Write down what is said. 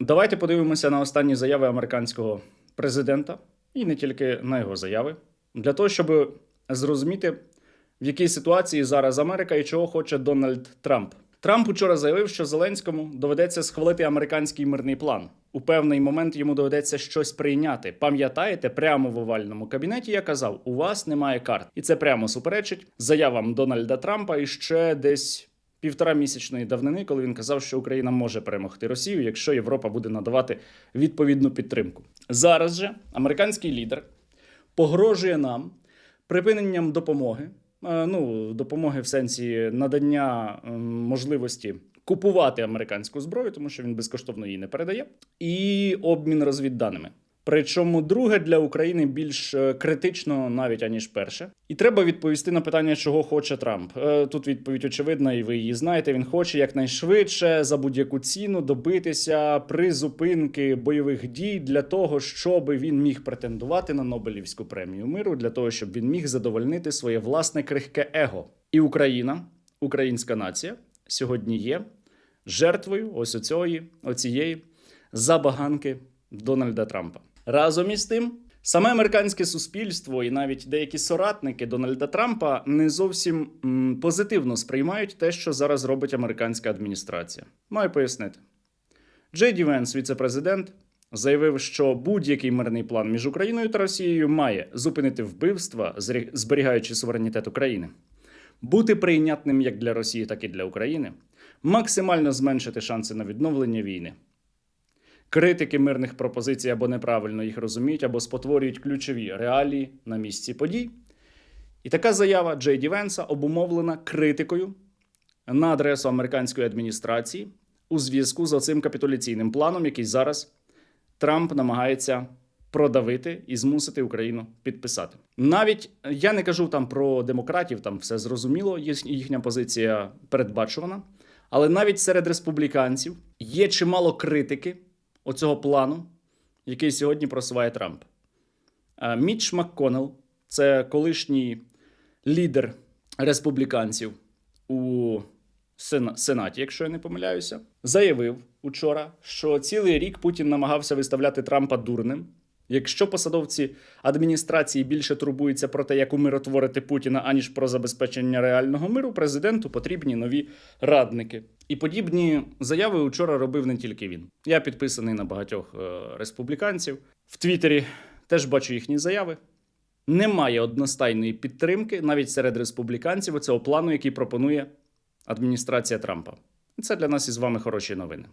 Давайте подивимося на останні заяви американського президента і не тільки на його заяви, для того, щоб зрозуміти, в якій ситуації зараз Америка і чого хоче Дональд Трамп. Трамп учора заявив, що Зеленському доведеться схвалити американський мирний план. У певний момент йому доведеться щось прийняти. Пам'ятаєте, прямо в овальному кабінеті я казав: у вас немає карт, і це прямо суперечить заявам Дональда Трампа і ще десь півтора місячної давнини, коли він казав, що Україна може перемогти Росію, якщо Європа буде надавати відповідну підтримку. Зараз же американський лідер погрожує нам припиненням допомоги. е, Ну, допомоги в сенсі надання ем, можливості купувати американську зброю, тому що він безкоштовно її не передає, і обмін розвідданими. Причому друге для України більш е, критично навіть аніж перше. І треба відповісти на питання, чого хоче Трамп. Е, Тут відповідь очевидна, і ви її знаєте. Він хоче якнайшвидше за будь-яку ціну добитися призупинки бойових дій для того, щоб він міг претендувати на Нобелівську премію миру, для того, щоб він міг задовольнити своє власне крихке его. І Україна, українська нація, сьогодні є жертвою ось оцієї, оцієї забаганки Дональда Трампа. Разом із тим, саме американське суспільство і навіть деякі соратники Дональда Трампа не зовсім м, позитивно сприймають те, що зараз робить американська адміністрація. Маю пояснити. Джей Ді Венс, віце-президент, заявив, що будь-який мирний план між Україною та Росією має зупинити вбивства, зберігаючи суверенітет України, бути прийнятним як для Росії, так і для України, максимально зменшити шанси на відновлення війни. Критики мирних пропозицій або неправильно їх розуміють, або спотворюють ключові реалії на місці подій. І така заява Джей Ді Венса обумовлена критикою на адресу американської адміністрації у зв'язку з оцим капітуляційним планом, який зараз Трамп намагається продавити і змусити Україну підписати. Навіть я не кажу там про демократів, там все зрозуміло, їхня позиція передбачувана. Але навіть серед республіканців є чимало критики оцього плану, який сьогодні просуває Трамп. Міч Мітч МакКоннелл, це колишній лідер республіканців у Сенаті, якщо я не помиляюся, заявив учора, що цілий рік Путін намагався виставляти Трампа дурним. Якщо посадовці адміністрації більше турбуються про те, як умиротворити Путіна, аніж про забезпечення реального миру, президенту потрібні нові радники. І подібні заяви учора робив не тільки він. Я підписаний на багатьох е, республіканців. В Твіттері теж бачу їхні заяви. Немає одностайної підтримки навіть серед республіканців цього плану, який пропонує адміністрація Трампа. Це для нас із вами хороші новини.